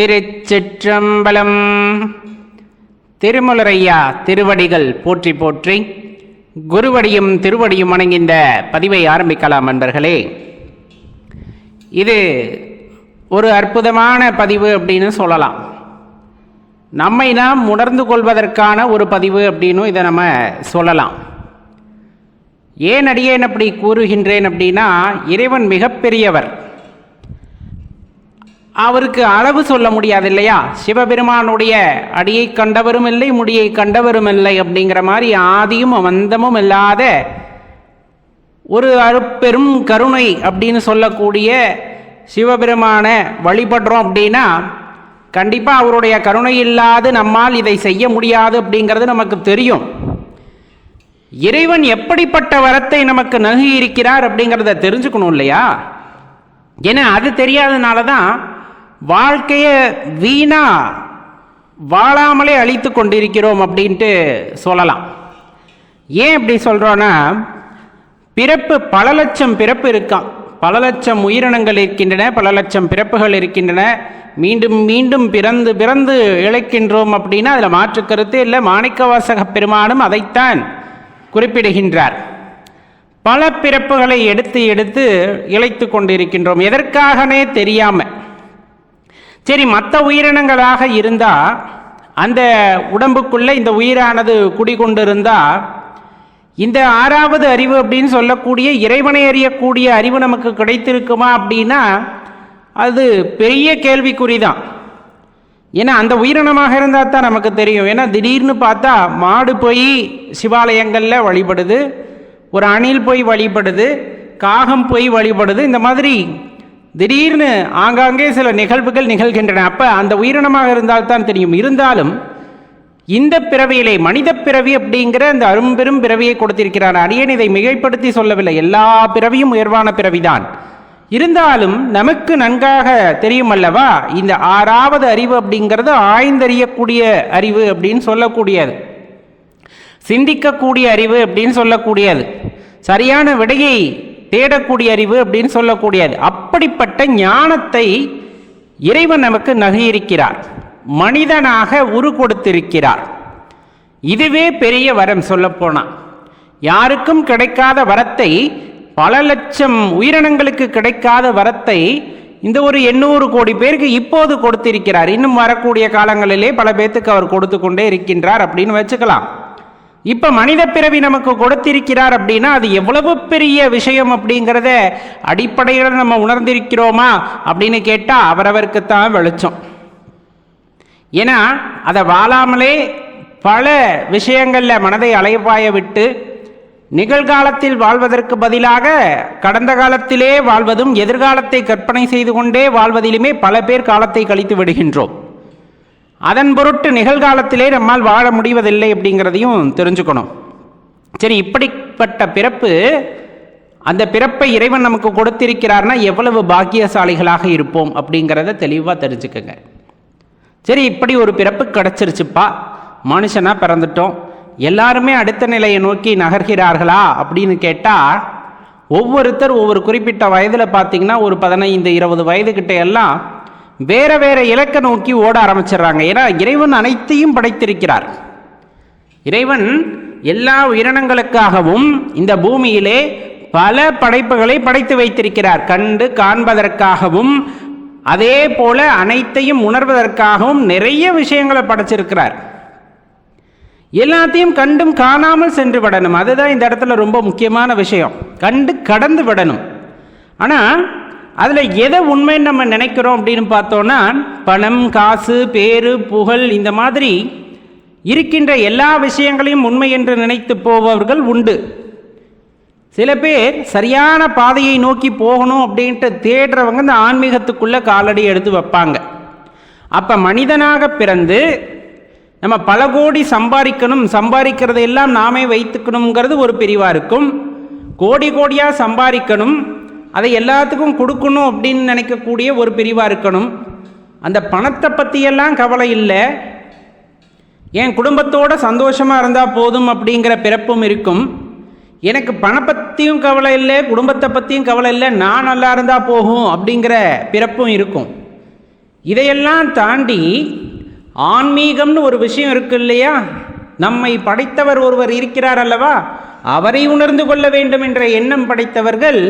திருச்சிற்றம்பலம். திருமலரையா திருவடிகள் போற்றி போற்றி குருவடியும் திருவடியும் வணங்கின்ற பதிவை ஆரம்பிக்கலாம் நண்பர்களே. இது ஒரு அற்புதமான பதிவு அப்படின்னு சொல்லலாம். நம்மை நாம் உணர்ந்து கொள்வதற்கான ஒரு பதிவு அப்படின்னு இதை நம்ம சொல்லலாம். ஏன் அடியேன் அப்படி கூறுகின்றேன் அப்படின்னா இறைவன் மிகப்பெரியவர். அவருக்கு அளவு சொல்ல முடியாது இல்லையா சிவபெருமானுடைய அடியை கண்டவரும் இல்லை முடியை கண்டவரும் இல்லை அப்படிங்கிற மாதிரி ஆதியும் அந்தமும் இல்லாத ஒரு அருப்பெரும் கருணை அப்படின்னு சொல்லக்கூடிய சிவபெருமானை வழிபடுறோம் அப்படின்னா கண்டிப்பாக அவருடைய கருணை இல்லாது நம்மால் இதை செய்ய முடியாது அப்படிங்கிறது நமக்கு தெரியும். இறைவன் எப்படிப்பட்ட வரத்தை நமக்கு நல்கி இருக்கிறார் அப்படிங்கிறத தெரிஞ்சுக்கணும் இல்லையா? ஏன்னா அது தெரியாதனால தான் வாழ்க்கையை வீணா வாழாமலே அழித்து கொண்டிருக்கிறோம் அப்படின்ட்டு சொல்லலாம். ஏன் இப்படி சொல்கிறோன்னா பிறப்பு பல லட்சம் பிறப்பு இருக்கான் பல லட்சம் உயிரினங்கள் இருக்கின்றன பல லட்சம் பிறப்புகள் இருக்கின்றன. மீண்டும் மீண்டும் பிறந்து பிறந்து இழைக்கின்றோம் அப்படின்னா அதில் மாற்று கருத்து இல்லை. மாணிக்கவாசக பெருமானும் அதைத்தான் குறிப்பிடுகின்றார். பல பிறப்புகளை எடுத்து எடுத்து இழைத்து கொண்டிருக்கின்றோம். எதற்காகனே தெரியாமல் சரி மற்ற உயிரினங்களாக இருந்தால் அந்த உடம்புக்குள்ளே இந்த உயிரானது குடிகொண்டிருந்தால் இந்த ஆறாவது அறிவு அப்படின்னு சொல்லக்கூடிய இறைவனை அறியக்கூடிய அறிவு நமக்கு கிடைத்திருக்குமா அப்படின்னா அது பெரிய கேள்விக்குறி தான் ஏன்னா அந்த உயிரினமாக இருந்தால் தான் நமக்கு தெரியும். ஏன்னா திடீர்னு பார்த்தா மாடு போய் சிவாலயங்களில் வழிபடுது ஒரு அணில் போய் வழிபடுது காகம் போய் வழிபடுது இந்த மாதிரி திடீர்னு ஆங்காங்கே சில நிகழ்வுகள் நிகழ்கின்றன. அப்போ அந்த உயிரினமாக இருந்தால் தான் தெரியும். இருந்தாலும் இந்த பிறவியிலே மனித பிறவி அப்படிங்கிற அந்த அரும்பெரும் பிறவியை கொடுத்திருக்கிறார். அரியன் இதை மிகைப்படுத்தி சொல்லவில்லை. எல்லா பிறவியும் உயர்வான பிறவிதான். இருந்தாலும் நமக்கு நன்காக தெரியும் அல்லவா இந்த ஆறாவது அறிவு அப்படிங்கிறது ஆய்ந்தறியக்கூடிய அறிவு அப்படின்னு சொல்லக்கூடியது. சிந்திக்கக்கூடிய அறிவு அப்படின்னு சொல்லக்கூடியது. சரியான விடையை தேடக்கூடிய அறிவு அப்படின்னு சொல்லக்கூடியது. அப்படிப்பட்ட ஞானத்தை இறைவன் நமக்கு நகையிருக்கிறார் மனிதனாக உரு கொடுத்திருக்கிறார் இதுவே பெரிய வரம் சொல்லப்போனால் யாருக்கும் கிடைக்காத வரத்தை பல லட்சம் உயிரினங்களுக்கு கிடைக்காத வரத்தை இந்த ஒரு எண்ணூறு கோடி பேருக்கு இப்போது கொடுத்திருக்கிறார். இன்னும் வரக்கூடிய காலங்களிலே பல பேத்துக்கு அவர் கொடுத்து கொண்டே இருக்கின்றார் அப்படின்னு வச்சுக்கலாம். இப்ப மனித பிறவி நமக்கு கொடுத்திருக்கிறார் அப்படின்னா அது எவ்வளவு பெரிய விஷயம் அப்படிங்கிறத அடிப்படையில் நம்ம உணர்ந்திருக்கிறோமா அப்படின்னு கேட்டால் அவரவருக்கு தான் வெளிச்சம். ஏன்னா அதை வாழாமலே பல விஷயங்களில் மனதை அலைபாய விட்டு நிகழ்காலத்தில் வாழ்வதற்கு பதிலாக கடந்த காலத்திலே வாழ்வதும் எதிர்காலத்தை கற்பனை செய்து கொண்டே வாழ்வதிலுமே பல பேர் காலத்தை கழித்து விடுகின்றோம். அதன் பொருட்டு நிகழ்காலத்திலே நம்மால் வாழ முடிவதில்லை அப்படிங்கிறதையும் தெரிஞ்சுக்கணும். சரி இப்படிப்பட்ட பிறப்பு அந்த பிறப்பை இறைவன் நமக்கு கொடுத்திருக்கிறார்னா எவ்வளவு பாக்கியசாலிகளாக இருப்போம் அப்படிங்கிறத தெளிவாக தெரிஞ்சுக்கங்க. சரி இப்படி ஒரு பிறப்பு கிடச்சிருச்சுப்பா. மனுஷனாக பிறந்துட்டோம். எல்லாருமே அடுத்த நிலையை நோக்கி நகர்கிறார்களா அப்படின்னு கேட்டால் ஒவ்வொருத்தர் ஒவ்வொரு குறிப்பிட்ட வயதில் பார்த்திங்கன்னா ஒரு பதினைந்து இருபது வயதுக்கிட்ட எல்லாம் வேற வேற இலக்கை நோக்கி ஓட ஆரம்பிச்சிடுறாங்க. ஏன்னா இறைவன் அனைத்தையும் படைத்திருக்கிறார். இறைவன் எல்லா உயிரினங்களுக்காகவும் இந்த பூமியிலே பல படைப்புகளை படைத்து வைத்திருக்கிறார். கண்டு காண்பதற்காகவும் அதே போல அனைத்தையும் உணர்வதற்காகவும் நிறைய விஷயங்களை படைச்சிருக்கிறார். எல்லாத்தையும் கண்டும் காணாமல் சென்று விடணும். அதுதான் இந்த இடத்துல ரொம்ப முக்கியமான விஷயம். கண்டு கடந்து விடணும். ஆனால் அதில் எதை உண்மைன்னு நம்ம நினைக்கிறோம் அப்படின்னு பார்த்தோன்னா பணம் காசு பேரு புகழ் இந்த மாதிரி இருக்கின்ற எல்லா விஷயங்களையும் உண்மை என்று நினைத்து போபவர்கள் உண்டு. சில பேர் சரியான பாதையை நோக்கி போகணும் அப்படின்ட்டு தேடுறவங்க இந்த ஆன்மீகத்துக்குள்ள காலடி எடுத்து வைப்பாங்க. அப்போ மனிதனாக பிறந்து நம்ம பல கோடி சம்பாதிக்கணும் சம்பாதிக்கிறதையெல்லாம் நாமே வைத்துக்கணுங்கிறது ஒரு பிரிவாக இருக்கும். கோடி கோடியாக சம்பாதிக்கணும் அதை எல்லாத்துக்கும் கொடுக்கணும் அப்படின்னு நினைக்கக்கூடிய ஒரு பிரிவாக இருக்கணும். அந்த பணத்தை பற்றியெல்லாம் கவலை இல்லை. என் குடும்பத்தோட சந்தோஷமாக இருந்தால் போதும் அப்படிங்கிற பிறப்பும் இருக்கும். எனக்கு பண பற்றியும் கவலை இல்லை குடும்பத்தை பற்றியும் கவலை இல்லை நான் நல்லா இருந்தால் போகும் அப்படிங்கிற பிறப்பும் இருக்கும். இதையெல்லாம் தாண்டி ஆன்மீகம்னு ஒரு விஷயம் இருக்கு இல்லையா? நம்மை படைத்தவர் ஒருவர் இருக்கிறார் அல்லவா? அவரை உணர்ந்து கொள்ள வேண்டும் என்ற எண்ணம் படைத்தவர்கள்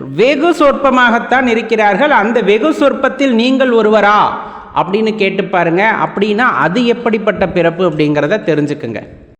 வெகு சொற்பமாகத்தான் இருக்கிறார்கள். அந்த வெகு சொற்பத்தில் நீங்கள் ஒருவரா? அப்படின்னு கேட்டு பாருங்க. அப்படின்னா அது எப்படிப்பட்ட பிறப்பு அப்படிங்கிறத தெரிஞ்சுக்குங்க.